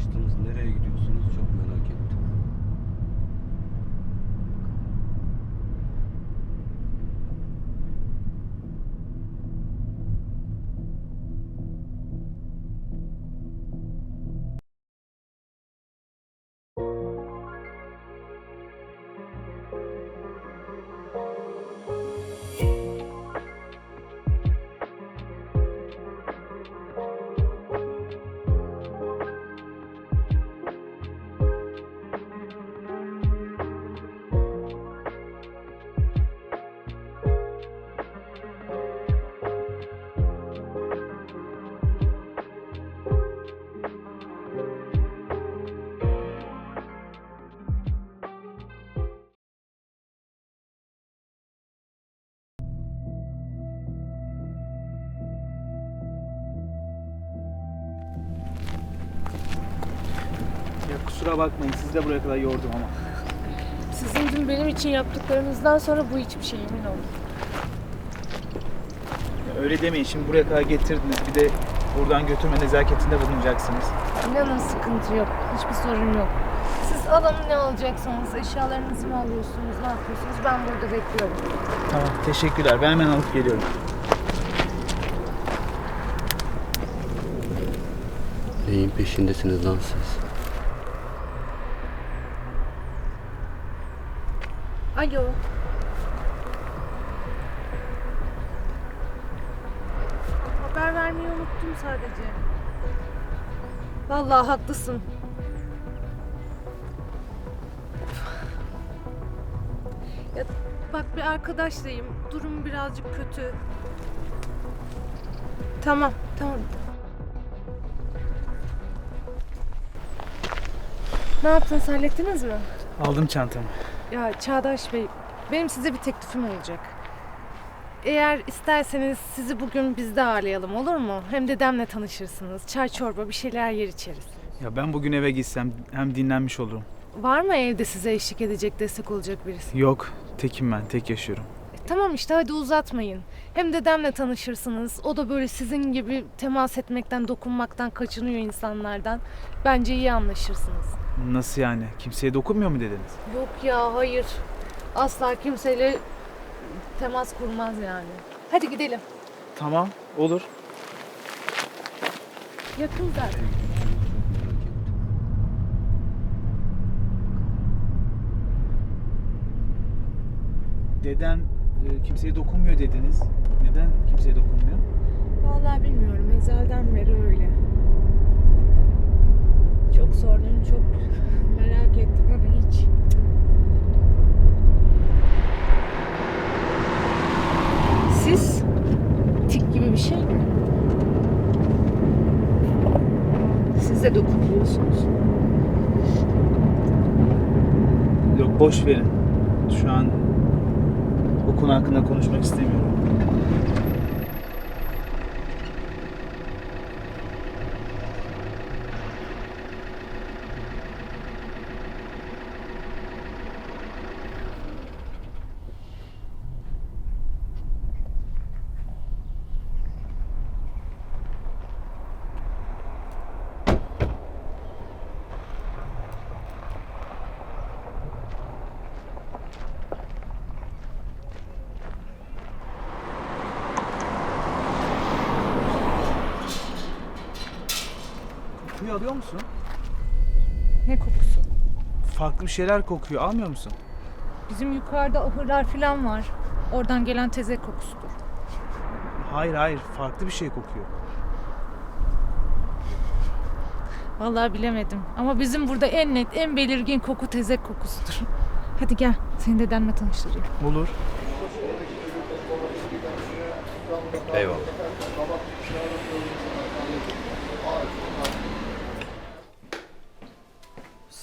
ulaştınız? Nereye gidiyorsunuz? Çok merak ettim. Kusura bakmayın sizi de buraya kadar yordum ama. Sizin dün benim için yaptıklarınızdan sonra bu hiçbir şey emin olun. Ya öyle demeyin şimdi buraya kadar getirdiniz bir de buradan götürme nezaketinde bulunacaksınız. İnanın sıkıntı yok. Hiçbir sorun yok. Siz alın ne alacaksanız, eşyalarınızı mı alıyorsunuz, ne yapıyorsunuz? Ben burada bekliyorum. Tamam teşekkürler ben hemen alıp geliyorum. Neyin peşindesiniz lan siz? Alo. Haber vermeyi unuttum sadece. Vallahi haklısın. Ya bak bir arkadaşlayım. Durum birazcık kötü. Tamam, tamam. Ne yaptınız? Hallettiniz mi? Aldım çantamı. Ya Çağdaş Bey, benim size bir teklifim olacak. Eğer isterseniz sizi bugün bizde ağırlayalım olur mu? Hem dedemle tanışırsınız. Çay çorba bir şeyler yer içeriz. Ya ben bugün eve gitsem hem dinlenmiş olurum. Var mı evde size eşlik edecek, destek olacak birisi? Yok tekim ben tek yaşıyorum. Tamam işte hadi uzatmayın. Hem dedemle tanışırsınız. O da böyle sizin gibi temas etmekten, dokunmaktan kaçınıyor insanlardan. Bence iyi anlaşırsınız. Nasıl yani? Kimseye dokunmuyor mu dediniz? Yok ya hayır. Asla kimseyle temas kurmaz yani. Hadi gidelim. Tamam olur. Yakın zaten. Deden e, kimseye dokunmuyor dediniz. Neden kimseye dokunmuyor? Vallahi bilmiyorum. Ezelden beri öyle. Çok sordum, çok merak ettim ama hiç. Siz tik gibi bir şey mi? Siz de dokunuyorsunuz. Yok boş verin. Şu an o konu hakkında konuşmak istemiyorum. Kokuyu alıyor musun? Ne kokusu? Farklı bir şeyler kokuyor. Almıyor musun? Bizim yukarıda ahırlar falan var. Oradan gelen tezek kokusudur. Hayır hayır. Farklı bir şey kokuyor. Vallahi bilemedim. Ama bizim burada en net, en belirgin koku tezek kokusudur. Hadi gel, seni dedenle tanıştırayım. Olur. Eyvallah.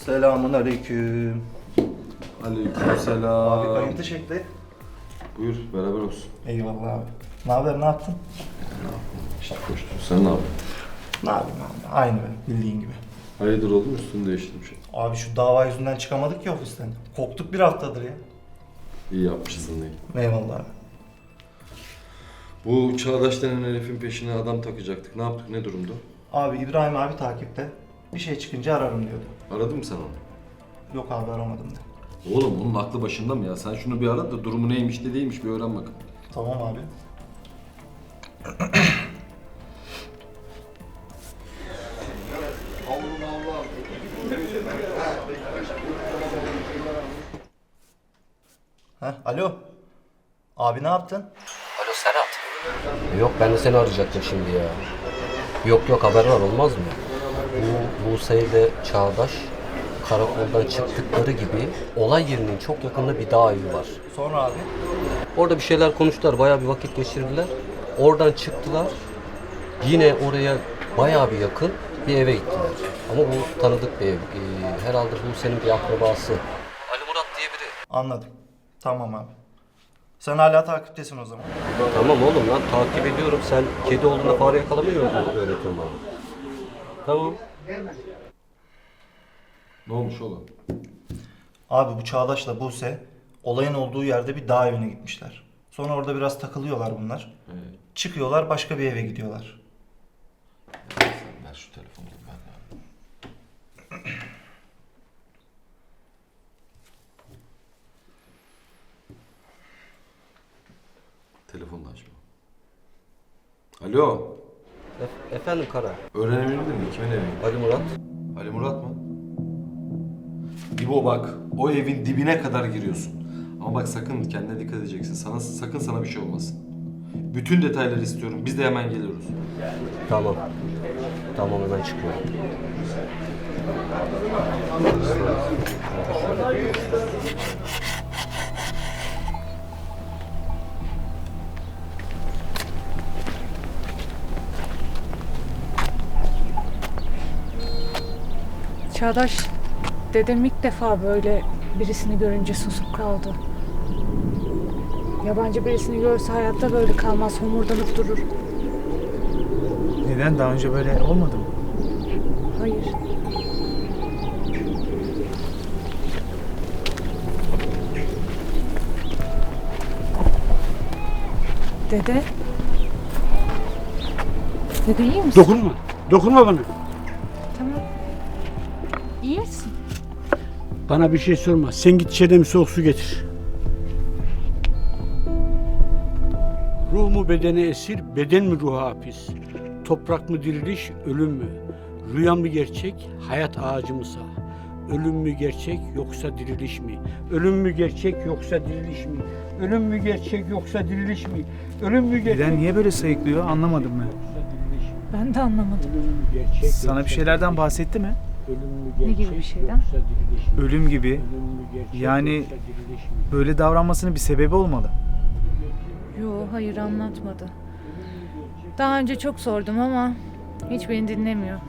Selamun aleyküm. Aleykümselam. Abi kayıntı çekti. Buyur beraber olsun. Eyvallah abi. Ne haber ne yaptın? İşte koştum. Sen ne yaptın? Ne yapayım abi? Aynı be bildiğin gibi. Hayırdır oldu üstünü değiştirdim şey. Abi şu dava yüzünden çıkamadık ya ofisten. Koptuk bir haftadır ya. İyi yapmışsın iyi. Eyvallah abi. Bu Çağdaş denen herifin peşine adam takacaktık. Ne yaptık ne durumda? Abi İbrahim abi takipte. Bir şey çıkınca ararım diyordu. Aradın mı sen onu? Yok abi aramadım da. Oğlum onun aklı başında mı ya? Sen şunu bir ara da durumu neymiş ne değilmiş bir öğren bak. Tamam abi. Heh, alo. Abi ne yaptın? Alo Serhat. Yok ben de seni arayacaktım şimdi ya. Yok yok haber var olmaz mı? Bu Buse ile Çağdaş karakoldan çıktıkları gibi olay yerinin çok yakında bir dağ evi var. Sonra abi. Orada bir şeyler konuştular, bayağı bir vakit geçirdiler. Oradan çıktılar. Yine oraya bayağı bir yakın bir eve gittiler. Ama bu tanıdık bir ev. Ee, herhalde bu senin bir akrabası. Ali Murat diye biri. Anladım. Tamam abi. Sen hala takiptesin o zaman. Tamam oğlum lan takip ediyorum. Sen kedi olduğunda fare yakalamıyor musun öğretiyorum bana? Tamam. Ne olmuş oğlum? Abi bu Çağdaş'la Buse olayın olduğu yerde bir dağ evine gitmişler. Sonra orada biraz takılıyorlar bunlar. Evet. Çıkıyorlar başka bir eve gidiyorlar. Sen ver şu telefonu ben de. Telefonu da açma. Alo. Ef- efendim Kara. Öğrenebilir miyim kimin evi? Ali Murat. Ali Murat mı? İbo bak, o evin dibine kadar giriyorsun. Ama bak sakın kendine dikkat edeceksin. Sana sakın sana bir şey olmasın. Bütün detayları istiyorum. Biz de hemen geliyoruz. Tamam. Tamam hemen çıkıyorum. Çağdaş, dedem ilk defa böyle birisini görünce susup kaldı. Yabancı birisini görse hayatta böyle kalmaz, homurdanıp durur. Neden daha önce böyle olmadı mı? Hayır. Dede. Dede iyi misin? Dokunma. Dokunma bana. Bana bir şey sorma. Sen git içeriden bir soğuk su getir. Ruh mu bedene esir, beden mi ruha hapis? Toprak mı diriliş, ölüm mü? Rüya mı gerçek, hayat ağacı mı sağ? Ölüm mü gerçek yoksa diriliş mi? Ölüm mü gerçek yoksa diriliş mi? Ölüm mü gerçek yoksa diriliş mi? Ölüm mü gerçek Neden niye böyle sayıklıyor anlamadım ben. Ben de anlamadım. Ölüm mü gerçek Sana bir yoksa şeylerden diriliş mi? bahsetti mi? Ölüm mü Ne gibi gerçek bir şeyden? yoksa diriliş mi? Ölüm gibi. Ölüm mü gerçek Yani- yoksa diriliş mi? Böyle davranmasının bir sebebi olmalı. Yo hayır anlatmadı. Daha önce çok sordum ama hiç beni dinlemiyor.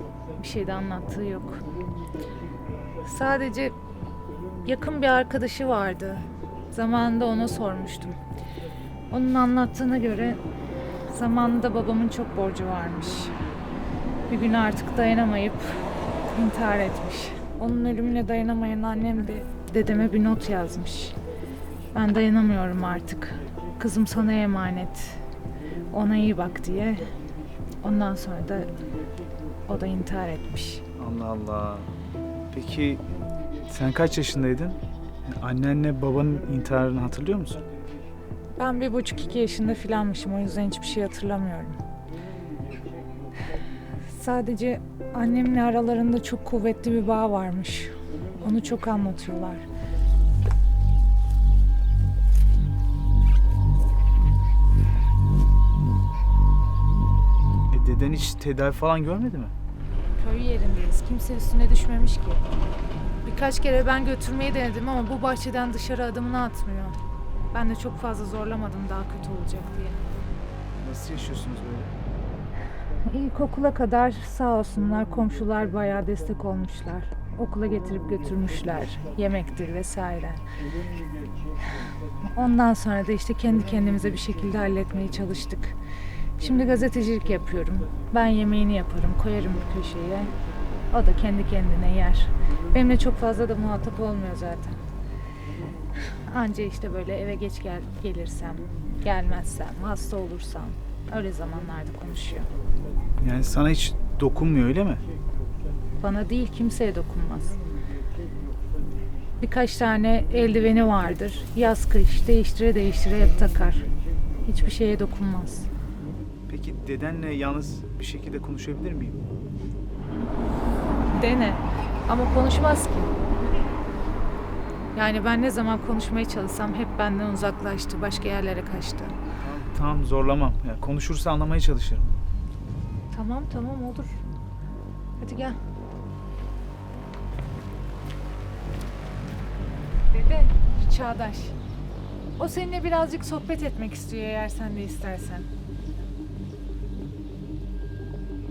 Bir şey de anlattığı yok. Sadece yakın bir arkadaşı vardı. Zamanında ona sormuştum. Onun anlattığına göre zamanında babamın çok borcu varmış. Bir gün artık dayanamayıp intihar etmiş. Onun ölümüne dayanamayan annem de dedeme bir not yazmış. Ben dayanamıyorum artık. Kızım sana emanet. Ona iyi bak diye. Ondan sonra da o da intihar etmiş. Allah Allah. Peki sen kaç yaşındaydın? Annenle babanın intiharını hatırlıyor musun? Ben bir buçuk iki yaşında filanmışım o yüzden hiçbir şey hatırlamıyorum. Sadece annemle aralarında çok kuvvetli bir bağ varmış. Onu çok anlatıyorlar. E, deden hiç tedavi falan görmedi mi? Köy yerindeyiz. Kimse üstüne düşmemiş ki. Birkaç kere ben götürmeyi denedim ama bu bahçeden dışarı adımını atmıyor. Ben de çok fazla zorlamadım daha kötü olacak diye. Nasıl yaşıyorsunuz böyle? İlkokula kadar sağ olsunlar komşular bayağı destek olmuşlar. Okula getirip götürmüşler. Yemektir vesaire. Ondan sonra da işte kendi kendimize bir şekilde halletmeye çalıştık. Şimdi gazetecilik yapıyorum. Ben yemeğini yaparım, koyarım bir köşeye. O da kendi kendine yer. Benimle çok fazla da muhatap olmuyor zaten. Anca işte böyle eve geç gel gelirsem, gelmezsem, hasta olursam öyle zamanlarda konuşuyor. Yani sana hiç dokunmuyor öyle mi? Bana değil kimseye dokunmaz. Birkaç tane eldiveni vardır. Yaz kış değiştire değiştire hep takar. Hiçbir şeye dokunmaz. Peki dedenle yalnız bir şekilde konuşabilir miyim? Dene. Ama konuşmaz ki. Yani ben ne zaman konuşmaya çalışsam hep benden uzaklaştı. Başka yerlere kaçtı. Tamam, zorlamam. Ya, konuşursa anlamaya çalışırım. Tamam tamam olur. Hadi gel. Dede, Çağdaş. O seninle birazcık sohbet etmek istiyor eğer sen de istersen.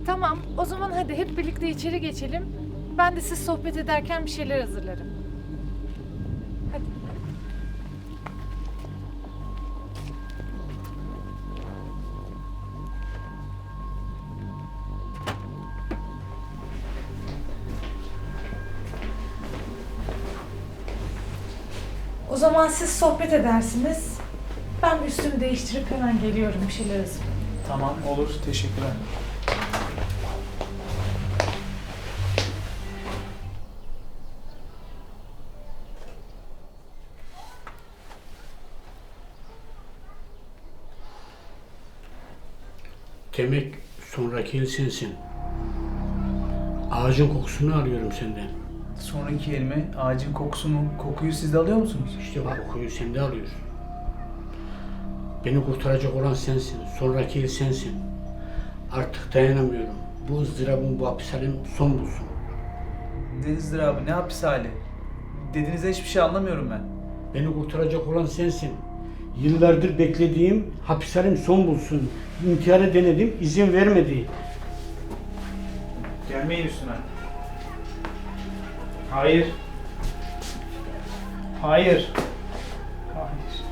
Tamam, o zaman hadi hep birlikte içeri geçelim. Ben de siz sohbet ederken bir şeyler hazırlarım. Zaman siz sohbet edersiniz. Ben üstümü değiştirip hemen geliyorum bir şeyler hazırlayayım. Tamam olur. Teşekkürler. Demek sonraki yıl sensin. Ağacın kokusunu alıyorum senden. Sonraki elime ağacın kokusunu, kokuyu siz de alıyor musunuz? İşte bu kokuyu sende alıyorsun. Beni kurtaracak olan sensin. Sonraki yıl sensin. Artık dayanamıyorum. Bu ızdırabın, bu hapishanem son bulsun. Denizdir abi ne hapis hali? Dediğinizde hiçbir şey anlamıyorum ben. Beni kurtaracak olan sensin. Yıllardır beklediğim hapishanem son bulsun. İntihara denedim, izin vermedi. Gelmeyin üstüme. Hayır. Hayır. Hayır.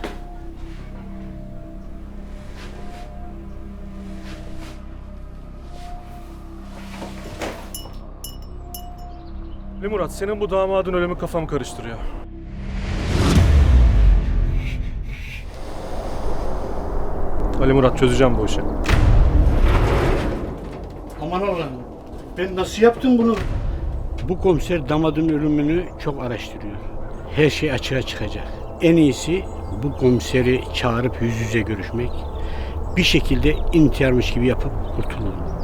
Ali Murat senin bu damadın ölümü kafamı karıştırıyor. Ali Murat çözeceğim bu işi. Aman Allah'ım, ben nasıl yaptım bunu? Bu komiser damadın ölümünü çok araştırıyor. Her şey açığa çıkacak. En iyisi bu komiseri çağırıp yüz yüze görüşmek. Bir şekilde intiharmış gibi yapıp kurtulalım.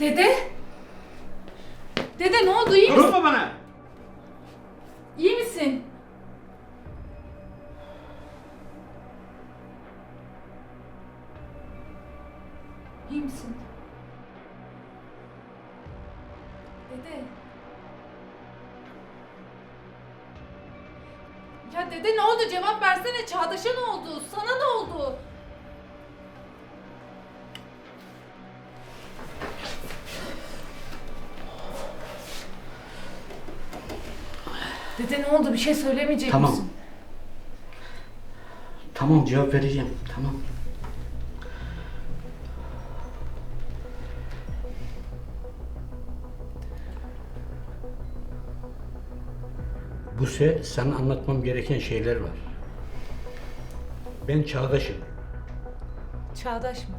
Dede? Dede ne oldu iyi misin? Durma bana! İyi misin? İyi misin? Dede. Ya dede ne oldu? Cevap versene. Çağdaş'a ne oldu? Sana Dede ne oldu? Bir şey söylemeyecek Tamam. misin? Tamam cevap vereceğim. Tamam. Bu se sana anlatmam gereken şeyler var. Ben çağdaşım. Çağdaş mı?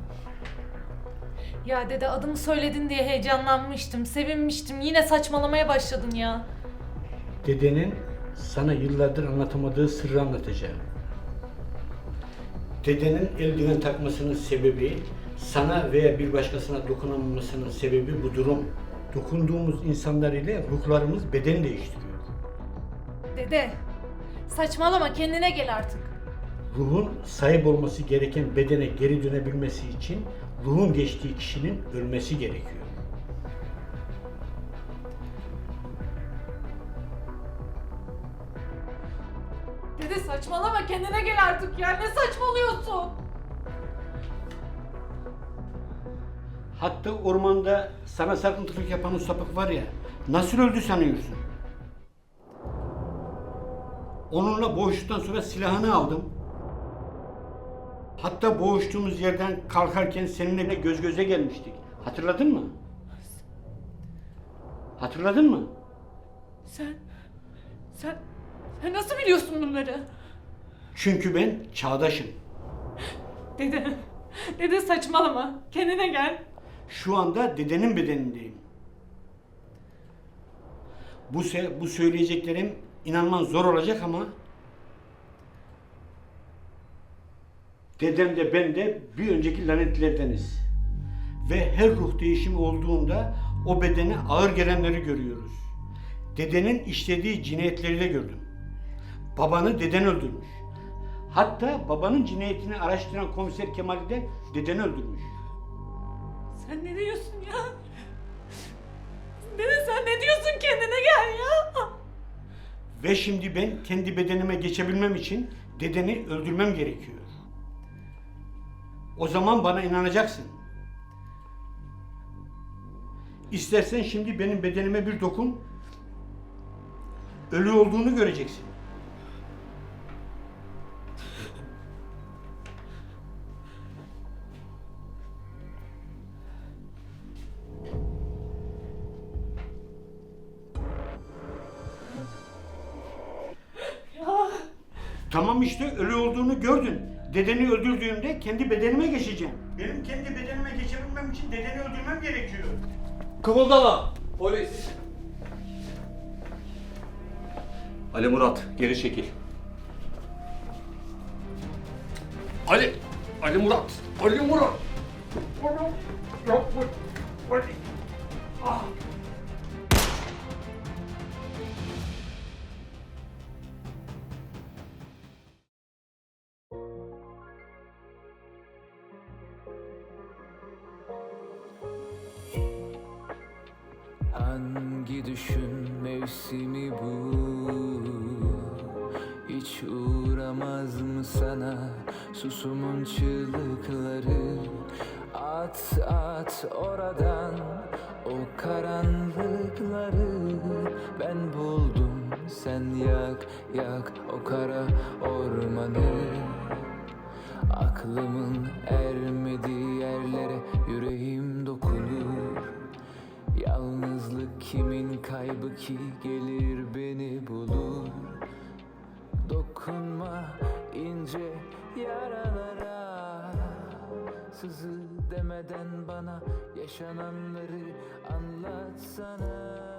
Ya dede adımı söyledin diye heyecanlanmıştım, sevinmiştim. Yine saçmalamaya başladın ya. Dedenin sana yıllardır anlatamadığı sırrı anlatacağım. Dedenin eldiven takmasının sebebi, sana veya bir başkasına dokunamamasının sebebi bu durum. Dokunduğumuz insanlar ile ruhlarımız beden değiştiriyor. Dede, saçmalama kendine gel artık. Ruhun sahip olması gereken bedene geri dönebilmesi için ruhun geçtiği kişinin ölmesi gerekiyor. Dede saçmalama kendine gel artık ya. Ne saçmalıyorsun? Hatta ormanda sana sarkıntılık yapan o sapık var ya, nasıl öldü sanıyorsun? Onunla boğuştuktan sonra silahını aldım. Hatta boğuştuğumuz yerden kalkarken seninle göz göze gelmiştik. Hatırladın mı? Hatırladın mı? Sen, sen, sen nasıl biliyorsun bunları? Çünkü ben çağdaşım. Dede, dede saçmalama. Kendine gel. Şu anda dedenin bedenindeyim. Bu se bu söyleyeceklerim inanman zor olacak ama dedem de ben de bir önceki lanetlerdeniz. Ve her ruh değişimi olduğunda o bedene ağır gelenleri görüyoruz. Dedenin işlediği cinayetleri de gördüm. Babanı deden öldürmüş. Hatta babanın cinayetini araştıran komiser Kemal'i de deden öldürmüş. Sen ne diyorsun ya? Dede sen ne diyorsun kendine gel ya. Ve şimdi ben kendi bedenime geçebilmem için dedeni öldürmem gerekiyor. O zaman bana inanacaksın. İstersen şimdi benim bedenime bir dokun. Ölü olduğunu göreceksin. Tamam işte ölü olduğunu gördün. Dedeni öldürdüğümde kendi bedenime geçeceğim. Benim kendi bedenime geçebilmem için dedeni öldürmem gerekiyor. Kıvıldama! Polis! Ali Murat, geri çekil. Ali! Ali Murat! Ali Murat! Hangi düşün mevsimi bu? Hiç uğramaz mı sana susumun çığlıkları? At at oradan o karanlıkları. Ben buldum sen yak yak o kara ormanı. Aklımın ermediği yerlere yüreğim dokunur Yalnızlık kimin kaybı ki gelir beni bulur? Dokunma ince yaralara. Sızı demeden bana yaşananları anlatsana